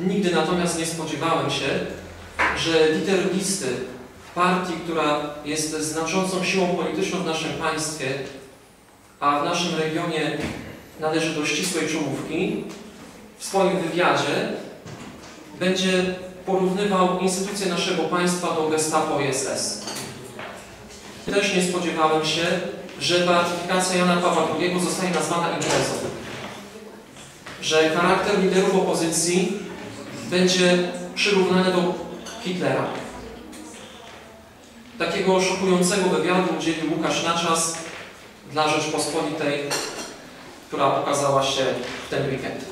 Nigdy natomiast nie spodziewałem się, że lider listy partii, która jest znaczącą siłą polityczną w naszym państwie, a w naszym regionie należy do ścisłej czołówki, w swoim wywiadzie będzie porównywał instytucje naszego państwa do Gestapo i SS. Też nie spodziewałem się, że beatyfikacja Jana Pawła II zostanie nazwana imprezą. Że charakter liderów opozycji będzie przyrównany do Hitlera. Takiego szokującego wywiadu udzielił Łukasz Naczas dla Rzeczpospolitej, która ukazała się w ten weekend.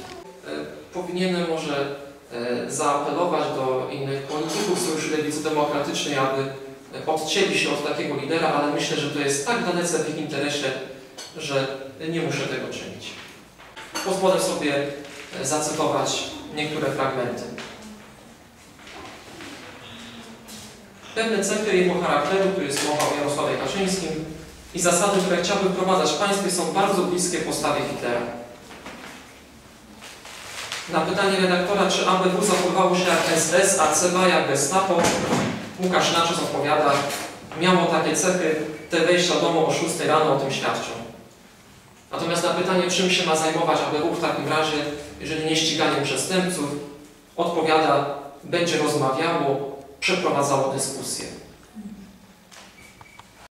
E, Powinienem może e, zaapelować do innych polityków Sojuszu Lewicy Demokratycznej, aby e, odcięli się od takiego lidera, ale myślę, że to jest tak dalece w ich interesie, że nie muszę tego czynić. Pozwolę sobie zacytować niektóre fragmenty. Pewne cechy jego charakteru, tu jest mowa o Jarosławie Kaczyńskim, i zasady, które chciałbym wprowadzać w państwie są bardzo bliskie postawie Hitlera. Na pytanie redaktora, czy ABW zachowało się jak SS, a CBA jak Gestapo, Łukasz Naczos odpowiada, miało takie cechy, te wejścia do domu o 6 rano o tym świadczą. Natomiast na pytanie, czym się ma zajmować ABW w takim razie, jeżeli nie ściganiem przestępców, odpowiada, będzie rozmawiało, przeprowadzało dyskusję.